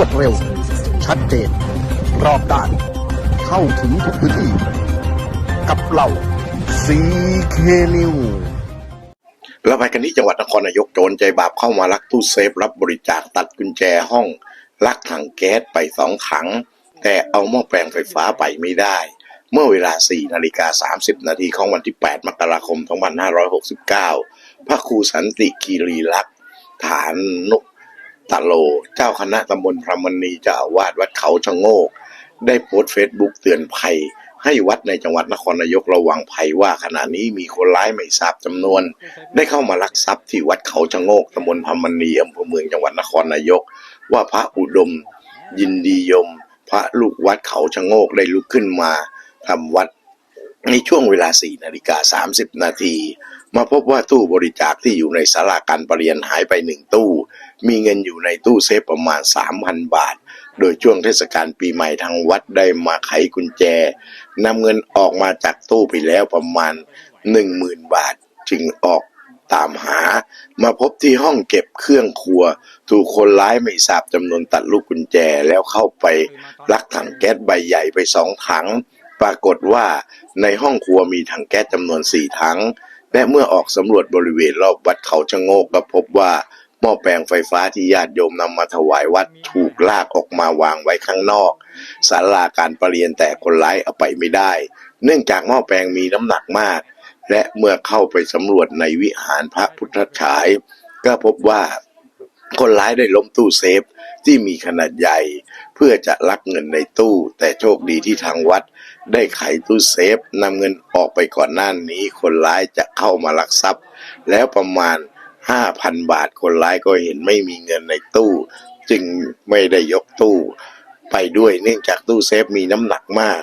วดเร็ว ชัดเจน รอบด้าน เข้าถึงทุกพื้นที่ กับเราซีเคนิวเราไปกันที่จังหวัดนครนายกโจรใจบาปเข้ามาลักตู้เซฟ รับบริจาคตัดกุญแจห้อง ลักถังแก๊สไปสองถัง แต่เอาหม้อแปลงไฟฟ้าไปไม่ได้ เมื่อเวลา 4 นาฬิกา 30 นาทีของวันที่ 8 มกราคม 2569 พระครูสันติคีรีลักษ์ฐานนุ ตะโล เจ้าคณะตำบลพระมณีเจ้าอาวาสวัดเขาชะโงก ได้โพสต์เฟซบุ๊กเตือนภัย ให้วัดในจังหวัดนครนายกระวังภัยว่าขณะนี้มีคนร้ายไม่ทราบจำนวน ได้เข้ามาลักทรัพย์ที่วัดเขาชะโงกตำบลพรรมณีอำเภอเมืองจังหวัดนครนายก ว่าพระอุดม ยินดียม พระลูกวัดเขาชะโงกได้ลุกขึ้นมาทำวัด ในช่วงเวลา 4 นาฬิกา 30 นาที มาพบว่าตู้บริจาคที่อยู่ในศาลาการประเรียนหายไปหนึ่งตู้ มีเงินอยู่ในตู้เซฟประมาณ 3,000 บาท โดยช่วงเทศกาลปีใหม่ทางวัดได้มาไขกุญแจนำเงินออกมาจากตู้ไปแล้วประมาณ 10,000 บาท จึงออกตามหา มาพบที่ห้องเก็บเครื่องครัว ถูกคนร้ายไม่ทราบจำนวนตัดลูกกุญแจแล้วเข้าไปลักถังแก๊สใบใหญ่ไปสองถัง ปรากฏว่าในห้องครัวมีถังแก๊สจำนวนสี่ถัง และเมื่อออกสำรวจบริเวณรอบวัดเขาชะโงกก็พบว่าหม้อแปลงไฟฟ้าที่ญาติโยมนำมาถวายวัดถูกลากออกมาวางไว้ข้างนอกศาลาการประเรียนแต่คนร้ายเอาไปไม่ได้ เนื่องจากหม้อแปลงมีน้ำหนักมาก และเมื่อเข้าไปสำรวจในวิหารพระพุทธฉาย ก็พบว่า คนร้ายได้ล้มตู้เซฟที่มีขนาดใหญ่ เพื่อจะลักเงินในตู้ แต่โชคดีที่ทางวัด ได้ไขตู้เซฟนำเงินออกไปก่อนหน้านี้ คนร้ายจะเข้ามาลักทรัพย์ แล้วประมาณ 5,000 บาทคนร้ายก็เห็นไม่มีเงินในตู้ จึงไม่ได้ยกตู้ ไปด้วยเนื่องจากตู้เซฟมีน้ำหนักมาก